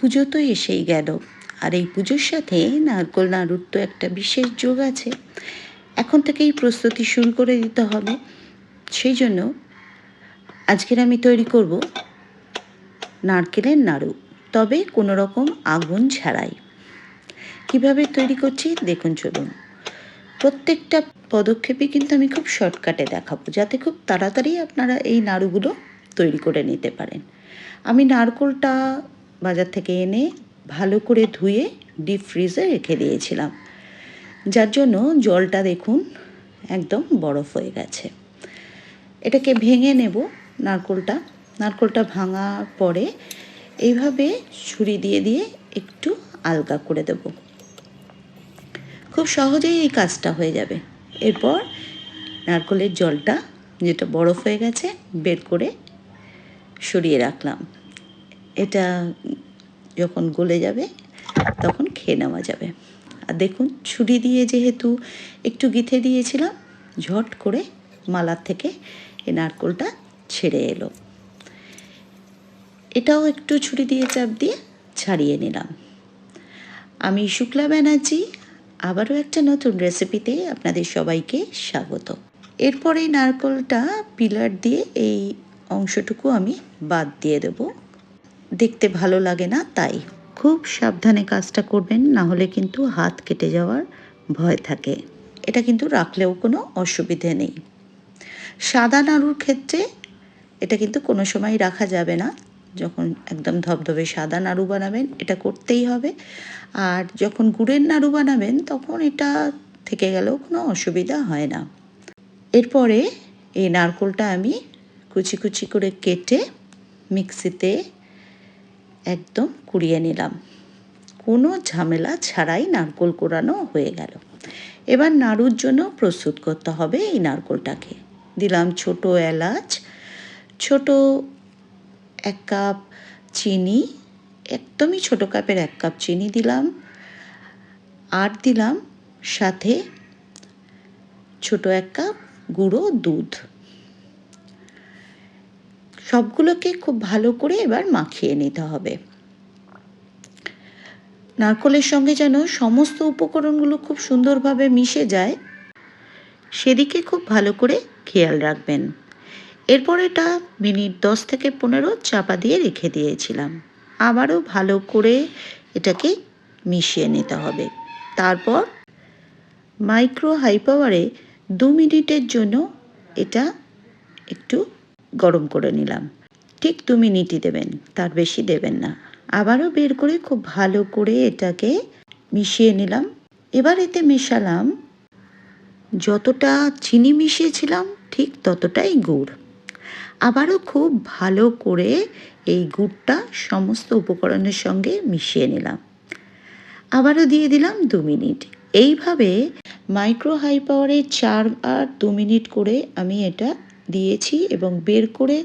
পুজো তো এসেই গেল। আর এই পুজোর সাথে নারকোল, নাড়ুর তো একটা বিশেষ যোগ আছে। এখন থেকেই প্রস্তুতি শুরু করে দিতে হবে। সেই জন্য আজকের আমি তৈরি করব নারকেলের নাড়ু। তবে কোনো রকম আগুন ছাড়াই। কীভাবে তৈরি করছি দেখুন, চলুন। প্রত্যেকটা পদক্ষেপে কিন্তু আমি খুব শর্টকাটে দেখাবো, যাতে খুব তাড়াতাড়ি আপনারা এই নাড়ুগুলো তৈরি করে নিতে পারেন। আমি নারকোলটা বাজার থেকে এনে ভালো করে ধুয়ে ডিপ ফ্রিজে রেখে দিয়েছিলাম। যার জন্য জলটা দেখুন একদম বরফ হয়ে গেছে। এটাকে ভেঙে নেব নারকোলটা। নারকোলটা ভাঙার পরে এইভাবে ছুরি দিয়ে দিয়ে একটু আলগা করে দেব। খুব সহজেই এই কাজটা হয়ে যাবে। এরপর নারকোলের জলটা যেটা বরফ হয়ে গেছে বের করে সরিয়ে রাখলাম। এটা যখন গলে যাবে, তখন খেয়ে নেওয়া যাবে। আর দেখুন, ছুরি দিয়ে যেহেতু একটু গিথে দিয়েছিলাম, ঝট করে মালার থেকে এই নারকোলটা ছেড়ে এলো। এটাও একটু ছুরি দিয়ে চাপ দিয়ে ছাড়িয়ে নিলাম। আমি শুক্লা ব্যানার্জি, আবারও একটা নতুন রেসিপিতে আপনাদের সবাইকে স্বাগত। এরপর এই নারকোলটা পিলার দিয়ে এই অংশটুকু আমি বাদ দিয়ে দেব। দেখতে ভালো লাগে না, তাই খুব সাবধানে কাজটা করবেন, না হলে কিন্তু হাত কেটে যাওয়ার ভয় থাকে। এটা কিন্তু রাখলেও কোনো অসুবিধে নেই। সাদা নাড়ুর ক্ষেত্রে এটা কিন্তু কোনো সময় রাখা যাবে না। যখন একদম ধবধবে সাদা নাড়ু বানাবেন, এটা করতেই হবে। আর যখন গুড়ের নাড়ু বানাবেন, তখন এটা থেকে গেলেও কোনো অসুবিধা হয় না। এরপরে এই নারকোলটা আমি কুচি কুচি করে কেটে মিক্সিতে একদম কুড়িয়ে নিলাম। কোনো ঝামেলা ছাড়াই নারকোল কোরানো হয়ে গেল। এবার নাড়ুর জন্য প্রস্তুত করতে হবে এই নারকোলটাকে। দিলাম ছোট এলাচ, ছোট এক কাপ চিনি, একদমই ছোট কাপের এক কাপ চিনি দিলাম। আর দিলাম সাথে ছোট এক কাপ গুঁড়ো দুধ। সবগুলোকে খুব ভালো করে এবার মাখিয়ে নিতে হবে। নারকলের সঙ্গে যেন সমস্ত উপকরণগুলো খুব সুন্দরভাবে মিশে যায়, সেদিকে খুব ভালো করে খেয়াল রাখবেন। এরপর এটা মিনিট দশ থেকে পনেরো চাপা দিয়ে রেখে দিয়েছিলাম। আবারও ভালো করে এটাকে মিশিয়ে নিতে হবে। তারপর মাইক্রো হাই পাওয়ারে দু মিনিটের জন্য এটা একটু গরম করে নিলাম। ঠিক দু মিনিটই দেবেন, তার বেশি দেবেন না। আবারও বের করে খুব ভালো করে এটাকে মিশিয়ে নিলাম। এবার এতে মেশালাম যতটা চিনি মিশিয়েছিলাম, ঠিক ততটাই গুড়। আবারও খুব ভালো করে এই গুড়টা সমস্ত উপকরণের সঙ্গে মিশিয়ে নিলাম। আবারও দিয়ে দিলাম দু মিনিট। এইভাবে মাইক্রো হাই পাওয়ারে চার আর দু মিনিট করে আমি এটা দিয়েছি এবং বের করে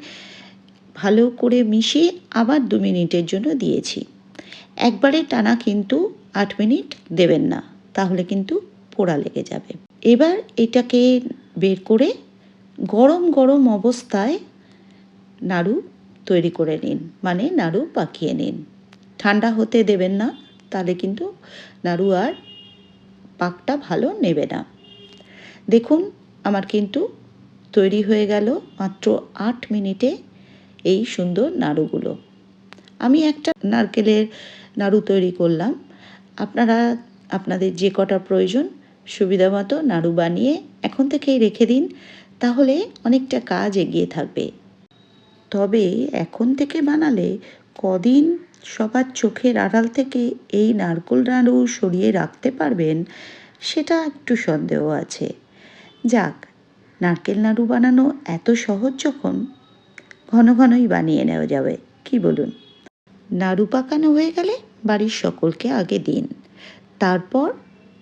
ভালো করে মিশিয়ে আবার দু মিনিটের জন্য দিয়েছি। একবারে টানা কিন্তু আট মিনিট দেবেন না, তাহলে কিন্তু পোড়া লেগে যাবে। এবার এটাকে বের করে গরম গরম অবস্থায় নাড়ু তৈরি করে নিন মানে নাড়ু পাকিয়ে নিন। ঠান্ডা হতে দেবেন না, তাহলে কিন্তু নাড়ু আর পাকটা ভালো নেবে না। দেখুন, আমার কিন্তু তৈরি হয়ে গেল মাত্র আট মিনিটে এই সুন্দর নাড়ুগুলো। আমি একটা নারকেলের নাড়ু তৈরি করলাম। আপনারা, আপনাদের যে কটা প্রয়োজন সুবিধা মতো নাড়ু বানিয়ে এখন থেকেই রেখে দিন, তাহলে অনেকটা কাজ এগিয়ে থাকবে। তবে এখন থেকে বানালে কদিন সবার চোখের আড়াল থেকে এই নারকোল নাড়ু সরিয়ে রাখতে পারবেন, সেটা একটু সন্দেহ আছে। যাক নারকেল নাড়ু বানানো এত সহজ যখন ঘন ঘনই বানিয়ে নেওয়া যাবে, কি বলুন? নাড়ু পাকানো হয়ে গেলে বাড়ির সকলকে আগে দিন। তারপর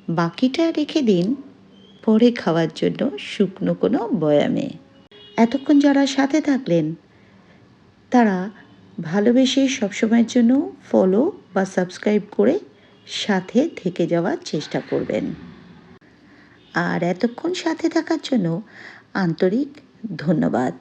বাকিটা রেখে দিন পরে খাওয়ার জন্য শুকনো কোনো বয়ামে। এতক্ষণ যারা সাথে থাকলেন, তারা ভালোবেসে সবসময়ের জন্য ফলো বা সাবস্ক্রাইব করে সাথে থেকে যাওয়ার চেষ্টা করবেন। আর এতক্ষণ সাথে থাকার জন্য আন্তরিক ধন্যবাদ।